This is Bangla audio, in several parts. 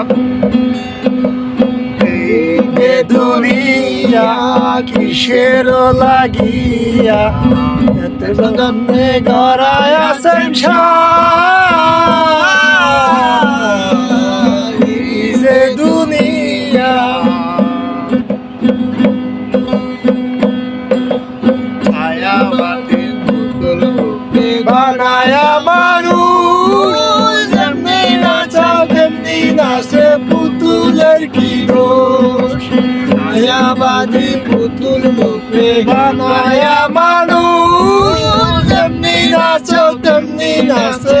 ধন্যবাদ। দুনিয়া কিসের লাগিয়া এত যত্নে গড়ায় আছেন যে দুনিয়া পুতুল বানায়া কি দোষ? ছায়াবাদী পুতুল রূপে বানায়া মানুষ। যেমনি নাচো তেমনি নাচে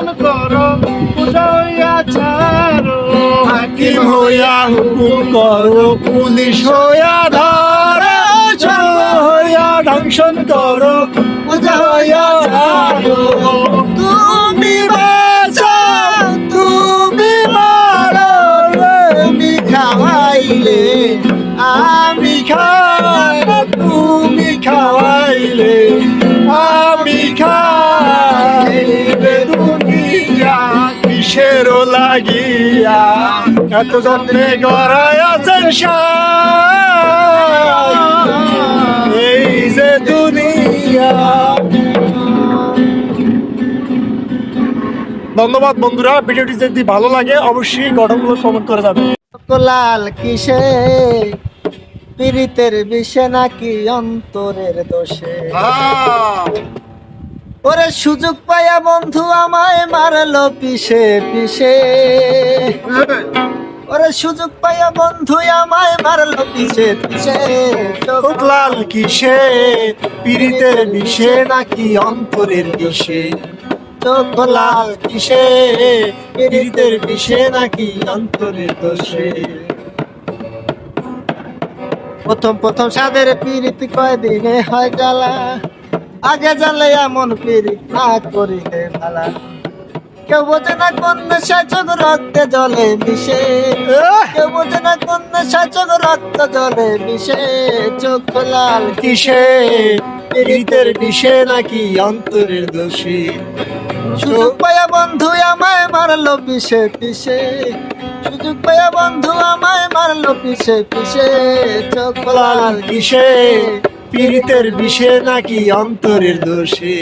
দংশন করো পূজা হইয়া ছাড়ো হাকিম হইয়া হুকুম করো, পুলিশ হইয়া ধরো হইয়া ধ্বংসন করো পূজা হইয়া লাগিয়া এত যত্নে গড়ায় আছেন সার। এই যে দুনিয়া। ধন্যবাদ বন্ধুরা ভিডিওটি যদি ভালো লাগে অবশ্যই গঠনগুলো কমেন্ট করে যাবেন। লাল কিসে? পীড়িতের বিষে নাকি অন্তরের দোষে? ওরে সুযোগ পাইয়া বন্ধু আমায় মারলো পিছে পিছে ওরে সুযোগ পাইয়া বন্ধু আমায় মারলো পিছে পিছে লাল কিসে? পীড়িতের বিষে নাকি অন্তরের বিষে? চোখ লাল কিসে? পীড়িতের বিষে নাকি অন্তরের দোষে? প্রথম প্রথম সাদের পীড়িত কয়দিনে হয় জ্বালা। আগে জানলে এমন পীড়িত না করিলে ভালা কেউ বোঝে না কোন চোখ রক্তে জলে মিশে। কেউ বোঝে না কোন চোখ রক্ত জলে মিশে। চোখ লাল কিসে? পীড়িতের বিষে নাকি অন্তরের দোষী? সুযোগ পাইয়া বন্ধু আমায় মারলো পিছে পিছে সুযোগ পাইয়া বন্ধু আমায় মারলো পিছে পিছে চোখ লাল কিসে? পীড়িতের বিষে নাকি অন্তরের দোষী?